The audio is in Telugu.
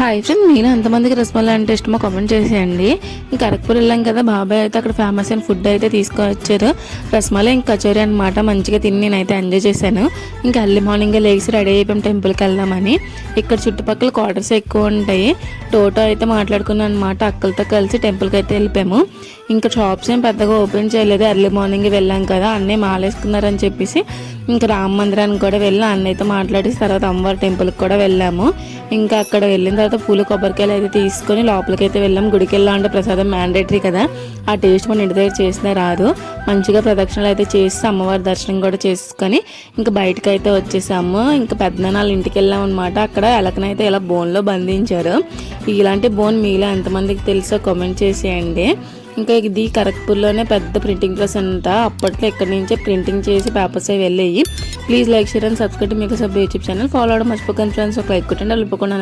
హాయ్ ఫ్రెండ్ నేను ఎంతమందికి రసమలై అంటే ఇష్టమో కామెంట్ చేసేయండి. ఇంకా అరకుపూర్ వెళ్ళాం కదా బాబాయ్ అయితే అక్కడ ఫేమస్ అయిన ఫుడ్ అయితే తీసుకొచ్చారు. రసమలై ఇంక కచోరీ అనమాట మంచిగా తిని నేనైతే ఎంజాయ్ చేశాను. ఇంకా అర్లీ మార్నింగ్ లేచి రెడీ అయిపోయాం టెంపుల్కి వెళ్దామని. ఇక్కడ చుట్టుపక్కల క్వార్టర్స్ ఎక్కువ ఉంటాయి. టోటో అయితే మాట్లాడుకున్నాను అనమాట అక్కలతో కలిసి టెంపుల్కి అయితే వెళ్ళిపోయాము. ఇంకా షాప్స్ ఏం పెద్దగా ఓపెన్ చేయలేదు. ఎర్లీ మార్నింగ్ వెళ్ళాం కదా అన్నీ మాలేసుకున్నారని చెప్పేసి ఇంకా రామ మందిరానికి కూడా వెళ్ళి అన్నయ్యతో మాట్లాడేసి తర్వాత అమ్మవారి టెంపుల్కి కూడా వెళ్ళాము. ఇంకా అక్కడ వెళ్ళిన తర్వాత పూల కొబ్బరికాయలు అయితే తీసుకొని లోపలికి అయితే వెళ్ళాం. గుడికి వెళ్ళాలంటే ప్రసాదం మ్యాండేటరీ కదా. ఆ టేస్ట్ మన ఇంటి దగ్గర చేసినా రాదు. మంచిగా ప్రదక్షిణలు అయితే చేసి అమ్మవారి దర్శనం కూడా చేసుకొని ఇంకా బయటకు అయితే వచ్చేసాము. ఇంకా పెద్దనాళ్ళ ఇంటికి వెళ్ళాం అనమాట అక్కడ ఎలకనైతే ఇలా బోన్లో బంధించారు. ఇలాంటి బోన్ మీలో ఎంతమందికి తెలుసో కామెంట్ చేసేయండి. ఇంకా ఇది కరక్పూర్లోనే పెద్ద ప్రింటింగ్ ప్రెస్ అంట. అప్పట్లో ఇక్కడి నుంచే ప్రింటింగ్ చేసి పేపర్స్ అవి వెళ్ళాయి. Please like share and subscribe మీకు సబ్ యూట్యూబ్ ఛానల్ ఫాలో అవడం మర్చిపోకండి ఫ్రెండ్స్ ఒక లైక్ కొట్టండి వెళ్ళిపోకుండా